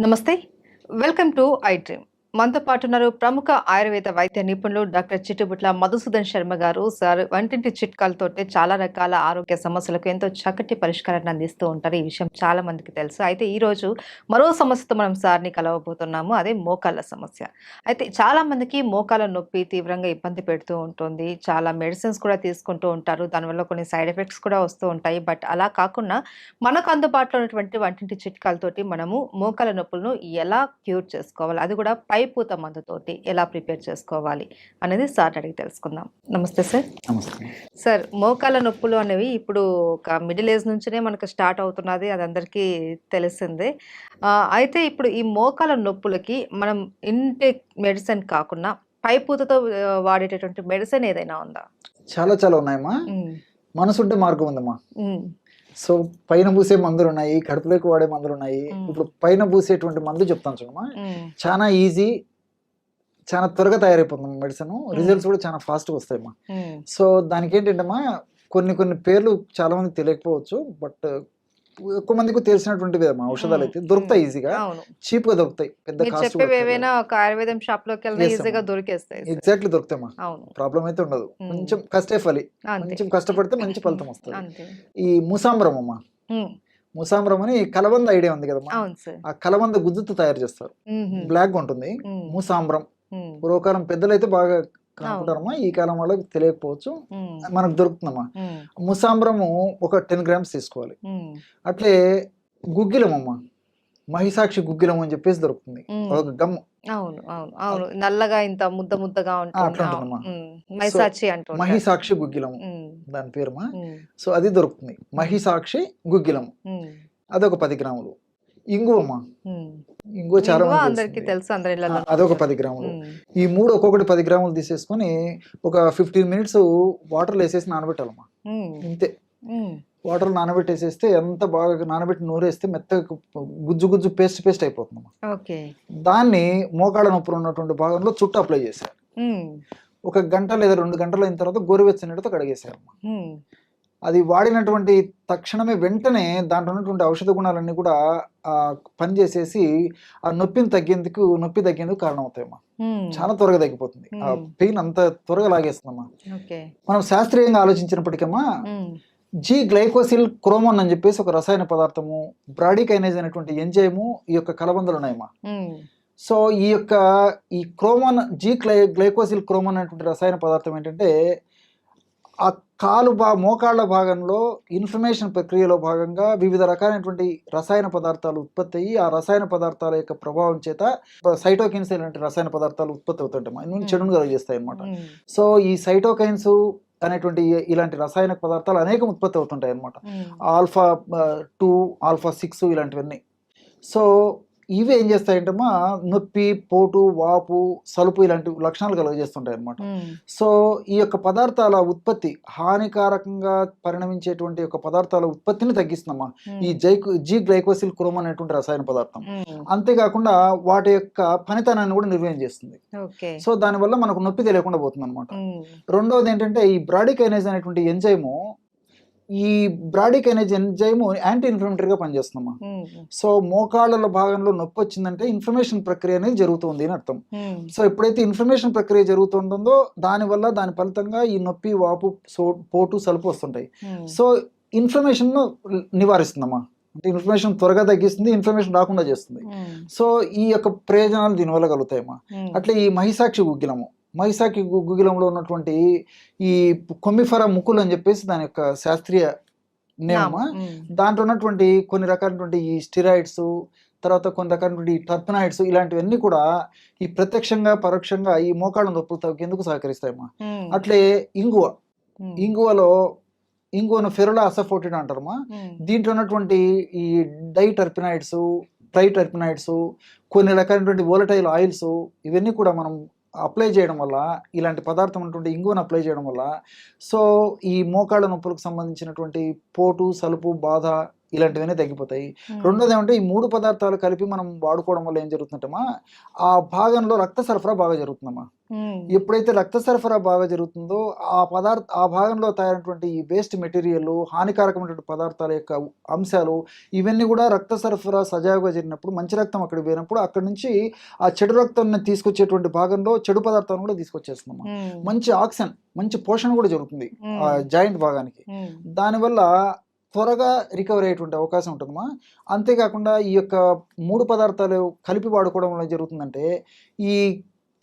నమస్తే. Welcome to I dream. మనతో పాటు ఉన్నారు ప్రముఖ ఆయుర్వేద వైద్య నిపుణులు డాక్టర్ చిట్టుబుట్ల మధుసూదన్ శర్మ గారు. సార్ వంటింటి చిట్కాలతోటి చాలా రకాల ఆరోగ్య సమస్యలకు ఎంతో చక్కటి పరిష్కారాన్ని అందిస్తూ ఉంటారు. ఈ విషయం చాలా మందికి తెలుసు. అయితే ఈ రోజు మరో సమస్యతో మనం సార్ని కలవబోతున్నాము. అదే మోకాళ్ళ సమస్య. అయితే చాలా మందికి మోకాళ్ళ నొప్పి తీవ్రంగా ఇబ్బంది పెడుతూ ఉంటుంది. చాలా మెడిసిన్స్ కూడా తీసుకుంటూ ఉంటారు. దానివల్ల కొన్ని సైడ్ ఎఫెక్ట్స్ కూడా వస్తూ ఉంటాయి. బట్ అలా కాకుండా మనకు అందుబాటులో ఉన్నటువంటి వంటింటి చిట్కాలతోటి మనము మోకాల నొప్పులను ఎలా క్యూర్ చేసుకోవాలి? అది కూడా పైపూత మందుతోటి ఎలా ప్రిపేర్ చేసుకోవాలి అనేది సార్ అడిగి తెలుసుకుందాం. నమస్తే సార్. నమస్తే. సార్ మోకాల నొప్పులు అనేవి ఇప్పుడు ఒక మిడిల్ ఏజ్ నుంచినే మనకు స్టార్ట్ అవుతున్నది అది అందరికీ తెలిసిందే. అయితే ఇప్పుడు ఈ మోకాల నొప్పులకి మనం ఇంటేక్ మెడిసిన్ కాకుండా పైపూతతో వాడేటటువంటి మెడిసిన్ ఏదైనా ఉందా? చాలా చాలా ఉన్నాయమ్మా. మనసుంటే మార్గం ఉందమ్మా. సో పైన పూసే మందులు ఉన్నాయి కడుపులోకి వాడే మందులు ఉన్నాయి. ఇప్పుడు పైన పూసేటువంటి మందు చెప్తాను చూడమ్మా. చాలా ఈజీ చాలా త్వరగా తయారైపోతుంది మెడిసిన్. రిజల్ట్స్ కూడా చాలా ఫాస్ట్గా వస్తాయమ్మా. సో దానికి ఏంటంటమ్మా కొన్ని కొన్ని పేర్లు చాలా మందికి తెలియకపోవచ్చు బట్ ఎక్కువ మందికి తెలిసినటువంటివి ఔషధాలు అయితే. దొరుకుతాయి ఈజీగా. చీప్గా దొరుకుతాయి. పెద్ద మీరు కాస్ట్ చెప్పేవి ఏవైనా ఒక ఆయుర్వేదం షాప్లోకి వెళ్ళినా ఈజీగా. దొరికేస్తాయి. ఎగ్జాక్ట్లీ దొరుకుతాయమ్మా అవును. ప్రాబ్లం అయితే ఉండదు. కొంచెం కష్టే ఫలి. కొంచెం కష్టపడితే మంచి ఫలితం వస్తుంది. ఈ ముసాంబరం అమ్మ. ముసాంబరం అని కలబంద ఐడియా ఉంది కదమ్మా. ఆ కలబంద గుజ్జుతో తయారు చేస్తారు. బ్లాక్గా ఉంటుంది. ముసాంబరం. పూర్వకాలం పెద్దలైతే బాగా కనుక్కుంటారమ్మా ఈ కాలం వాళ్ళకి తెలియకపోవచ్చు. మనకు దొరుకుతుందమ్మా. ముసాంబరము ఒక టెన్ గ్రామ్స్ తీసుకోవాలి. అట్లే గుగ్గిలం అమ్మ మహిసాక్షి గుగ్గిలం అని చెప్పేసి దొరుకుతుంది. ఒక గమ్. అవును అవును అవును. నల్లగా ఇంత ముద్ద ముద్దగా ఉంటుంది? మహిసాక్షి గుగ్గిలం దాని పేరుమా? సో అది దొరుకుతుంది. మహిసాక్షి గుగ్గిలం అదొక పది గ్రాములు. ఇంగువమ్మ. ఇంగువ చాలా అందరికి. తెలుసు అందరి అదొక పది గ్రాములు. ఈ మూడు ఒక్కొక్కటి పది గ్రాములు తీసేసుకొని ఒక ఫిఫ్టీన్ మినిట్స్ వాటర్లో వేసేసి నానబెట్టాలమ్మా. ఇంతే. వాటర్ నానబెట్టేసేస్తే ఎంత బాగా నానబెట్టి నూరేస్తే మెత్తగా గుజ్జు గుజ్జు పేస్ట్ పేస్ట్ అయిపోతుందమ్మా. ఓకే. దాన్ని మోకాళ్ళ నొప్పులు ఉన్నటువంటి భాగంలో చుట్టూ అప్లై చేశారు. ఒక గంట లేదా రెండు గంటలు అయిన తర్వాత గోరువెచ్చని నీటితో కడిగేశారమ్మా. అది వాడినటువంటి తక్షణమే వెంటనే దాంట్లో ఉన్నటువంటి ఔషధ గుణాలన్నీ కూడా ఆ, పనిచేసేసి ఆ నొప్పిని తగ్గేందుకు నొప్పి తగ్గేందుకు కారణం అవుతాయమ్మా చాలా త్వరగా తగ్గిపోతుంది. ఆ. పెయిన్ అంత త్వరగా లాగేస్తుందమ్మా. మనం శాస్త్రీయంగా ఆలోచించినప్పటికమ్మా జీ గ్లైకోసిల్ క్రోమోన్ అని చెప్పేసి ఒక రసాయన పదార్థము బ్రాడికైనేజ్ అనేటువంటి ఎంజైము ఈ యొక్క కలబందలు ఉన్నాయమ్మా. సో ఈ యొక్క ఈ క్రోమోన్ జీ గ్లై గ్లైకోసిల్ క్రోమోన్ అనేటువంటి రసాయన పదార్థం ఏంటంటే ఆ కాలు బా మోకాళ్ళ భాగంలో ఇన్ఫర్మేషన్ ప్రక్రియలో భాగంగా వివిధ రకాలైనటువంటి రసాయన పదార్థాలు ఉత్పత్తి అయ్యి ఆ రసాయన పదార్థాల యొక్క ప్రభావం చేత సైటోకిన్స్ అనేటువంటి రసాయన పదార్థాలు ఉత్పత్తి అవుతుంటాయి. చెడును కలిగిస్తాయి అన్నమాట. సో ఈ సైటోకైన్స్ అనేటువంటి ఇలాంటి రసాయన పదార్థాలు అనేకం ఉత్పత్తి అవుతుంటాయి అన్నమాట. ఆల్ఫా టూ ఆల్ఫా సిక్స్ ఇలాంటివన్నీ. సో ఇవి ఏం చేస్తాయంటమ్మా? నొప్పి పోటు వాపు సలుపు ఇలాంటి లక్షణాలు కలుగజేస్తుంటాయి అన్నమాట సో ఈ యొక్క పదార్థాల ఉత్పత్తి హానికారకంగా పరిణమించేటువంటి యొక్క పదార్థాల ఉత్పత్తిని తగ్గిస్తుందమ్మా. ఈ జైకు జీ గ్లైకోసిల్ క్రోమ్ అనేటువంటి రసాయన పదార్థం. అంతేకాకుండా వాటి యొక్క పనితనాన్ని కూడా నిర్వహణ చేస్తుంది. సో దానివల్ల మనకు నొప్పి తెలియకుండా పోతుంది అనమాట రెండవది ఏంటంటే ఈ బ్రాడికైనేజ్ అనేటువంటి ఎంజైము ఈ బ్రాడికైనేజ్ ఎంజైము యాంటీ ఇన్ఫ్లమేటరీగా పనిచేస్తుందమ్మా. సో మోకాళ్ళ భాగంలో నొప్పి వచ్చిందంటే ఇన్ఫర్మేషన్ ప్రక్రియ అనేది జరుగుతుంది అని అర్థం. సో ఎప్పుడైతే ఇన్ఫర్మేషన్ ప్రక్రియ జరుగుతుంటుందో దానివల్ల దాని ఫలితంగా ఈ నొప్పి వాపు సో పోటు సలుపు వస్తుంటాయి. సో ఇన్ఫర్మేషన్ నివారిస్తుందమ్మా. అంటే ఇన్ఫర్మేషన్ త్వరగా తగ్గిస్తుంది ఇన్ఫర్మేషన్ రాకుండా చేస్తుంది. సో ఈ యొక్క ప్రయోజనాలు దీనివల్ల కలుగుతాయమ్మా. అట్లే ఈ మహిసాక్షి గుగ్గిలము మహిసాక్షి గు- గుగ్గిలంలో ఉన్నటువంటి ఈ కొమ్మిఫర ముక్కులు అని చెప్పేసి దాని యొక్క శాస్త్రీయ నేమమ్మా దాంట్లో ఉన్నటువంటి కొన్ని రకాలైనటువంటి ఈ స్టిరాయిడ్స్ తర్వాత కొన్ని రకాలైనటువంటి టర్పనాయిడ్స్ ఇలాంటివన్నీ కూడా ఈ ప్రత్యక్షంగా పరోక్షంగా ఈ మోకాళ్ళ నొప్పులు తగ్గేందుకు సహకరిస్తాయమ్మా? అట్లే ఇంగువ. ఇంగువలో ఇంగువను ఫెరులా అసఫోటిడ్ అంటారమ్మా. దీంట్లో ఉన్నటువంటి ఈ డై టర్పినాయిడ్స్ ట్రై టర్పినాయిడ్స్ కొన్ని రకాలైనటువంటి వోలటైల్ ఆయిల్స్ ఇవన్నీ కూడా మనం అప్లై చేయడం వల్ల ఇలాంటి పదార్థం ఉన్నటువంటి ఇంగువను అప్లై చేయడం వల్ల సో ఈ మోకాళ్ళ నొప్పులకు సంబంధించినటువంటి పోటు సలుపు బాధ ఇలాంటివన్నీ తగ్గిపోతాయి. రెండోది ఏమంటే ఈ మూడు పదార్థాలు కలిపి మనం వాడుకోవడం వల్ల ఏం జరుగుతుందమ్మా? ఆ భాగంలో రక్త సరఫరా బాగా జరుగుతుందమ్మా. ఎప్పుడైతే రక్త సరఫరా బాగా జరుగుతుందో ఆ పదార్థ ఆ భాగంలో తయారైనటువంటి ఈ వేస్ట్ మెటీరియల్ హానికారకమైనటువంటి పదార్థాల యొక్క అంశాలు ఇవన్నీ కూడా రక్త సరఫరా సజావుగా జరిగినప్పుడు మంచి రక్తం అక్కడ పోయినప్పుడు అక్కడ నుంచి ఆ చెడు రక్తాన్ని తీసుకొచ్చేటువంటి భాగంలో చెడు పదార్థాలను కూడా తీసుకొచ్చేస్తుందమ్మా. మంచి ఆక్సిజన్ మంచి పోషణ కూడా జరుగుతుంది ఆ జాయింట్ భాగానికి. దానివల్ల త్వరగా రికవర్ అయ్యేటువంటి అవకాశం ఉంటుందమ్మా. అంతేకాకుండా ఈ యొక్క మూడు పదార్థాలు కలిపి వాడుకోవడం వల్ల జరుగుతుందంటే ఈ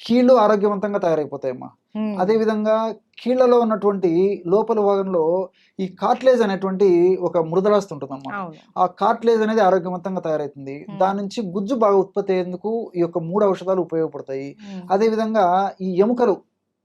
కీళ్ళు ఆరోగ్యవంతంగా తయారైపోతాయమ్మా. అదేవిధంగా కీళ్ళలో ఉన్నటువంటి లోపల భాగంలో ఈ కార్ట్లేజ్ అనేటువంటి ఒక మృదలాస్తి ఉంటుందమ్మా. ఆ కార్ట్లేజ్ అనేది ఆరోగ్యవంతంగా తయారవుతుంది. దాని నుంచి గుజ్జు బాగా ఉత్పత్తి అయ్యేందుకు ఈ యొక్క మూడు ఔషధాలు ఉపయోగపడతాయి. అదేవిధంగా ఈ ఎముకలు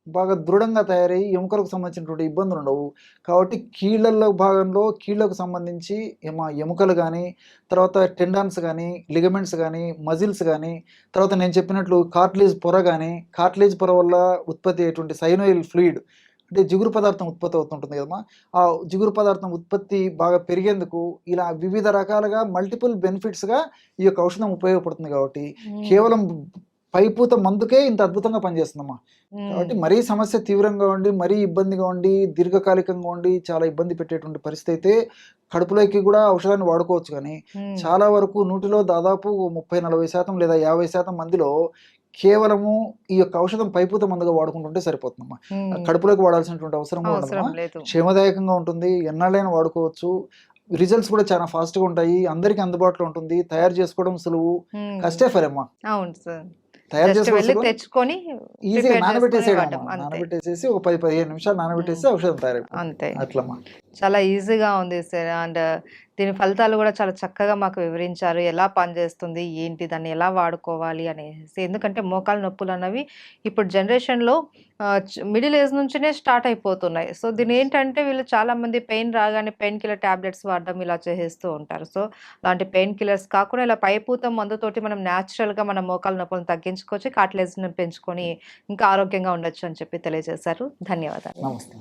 బాగా దృఢంగా తయారై ఎముకలకు సంబంధించినటువంటి ఇబ్బందులు ఉండవు కాబట్టి కీళ్ళల్లో భాగంలో కీళ్ళకు సంబంధించి ఏమ ఎముకలు కానీ తర్వాత టెండాన్స్ కానీ లిగమెంట్స్ కానీ మజిల్స్ కానీ తర్వాత నేను చెప్పినట్లు కార్ట్లేజ్ పొర కానీ కార్ట్లేజ్ పొర వల్ల ఉత్పత్తి అయ్యేటువంటి సైనోయిల్ ఫ్లూయిడ్ అంటే జిగురు పదార్థం ఉత్పత్తి అవుతుంటుంది కదమ్మా ఆ జిగురు పదార్థం ఉత్పత్తి బాగా పెరిగేందుకు ఇలా వివిధ రకాలుగా మల్టిపుల్ బెనిఫిట్స్గా ఈ యొక్క ఔషధం ఉపయోగపడుతుంది కాబట్టి. కేవలం పైపూత మందుకే ఇంత అద్భుతంగా పనిచేస్తుందమ్మా. కాబట్టి మరీ సమస్య తీవ్రంగా ఉండి మరీ ఇబ్బందిగా ఉండి దీర్ఘకాలికంగా ఉండి చాలా ఇబ్బంది పెట్టేటువంటి పరిస్థితి అయితే కడుపులోకి కూడా ఔషధాన్ని వాడుకోవచ్చు కానీ. చాలా వరకు నూటిలో దాదాపు ముప్పై నలభై శాతం లేదా యాభై శాతం మందిలో కేవలము ఈ యొక్క ఔషధం పైపూత మందుగా వాడుకుంటుంటే సరిపోతుందమ్మా. కడుపులోకి వాడాల్సినటువంటి అవసరం లేదు క్షేమదాయకంగా ఉంటుంది ఎన్నాళ్ళైనా వాడుకోవచ్చు రిజల్ట్స్ కూడా చాలా ఫాస్ట్గా ఉంటాయి అందరికీ అందుబాటులో ఉంటుంది తయారు చేసుకోవడం సులువు. కష్టే ఫరమ్మా అవును సార్ తయారు చేసుకోవచ్చు తెచ్చుకొని prepare నానబెట్టేసేయడం. నానబెట్టేసేసి ఒక పది పదిహేను నిమిషాలు నానబెట్టేసి ఔషధం తయారైపోతుంది. అంతే. అట్లమ్మా. చాలా ఈజీగా ఉంది సార్. అండ్ దీని ఫలితాలు కూడా చాలా చక్కగా మాకు వివరించారు. ఎలా పనిచేస్తుంది? ఏంటి? దాన్ని ఎలా వాడుకోవాలి? అనేసి. ఎందుకంటే మోకాలు నొప్పులు అన్నవి ఇప్పుడు జనరేషన్లో మిడిల్ ఏజ్ నుంచినే స్టార్ట్ అయిపోతున్నాయి. సో దీని ఏంటంటే వీళ్ళు చాలామంది పెయిన్ రాగానే పెయిన్ కిల్లర్ టాబ్లెట్స్ వాడడం ఇలా చేసేస్తూ ఉంటారు. సో అలాంటి పెయిన్ కిల్లర్స్ కాకుండా ఇలా పైపూత మందుతోటి మనం న్యాచురల్గా మన మోకాలు నొప్పులను తగ్గించుకోవచ్చు కాట్లేజ్ని పెంచుకొని ఇంకా ఆరోగ్యంగా ఉండొచ్చు అని చెప్పి తెలియజేశారు. ధన్యవాదాలు. నమస్తే.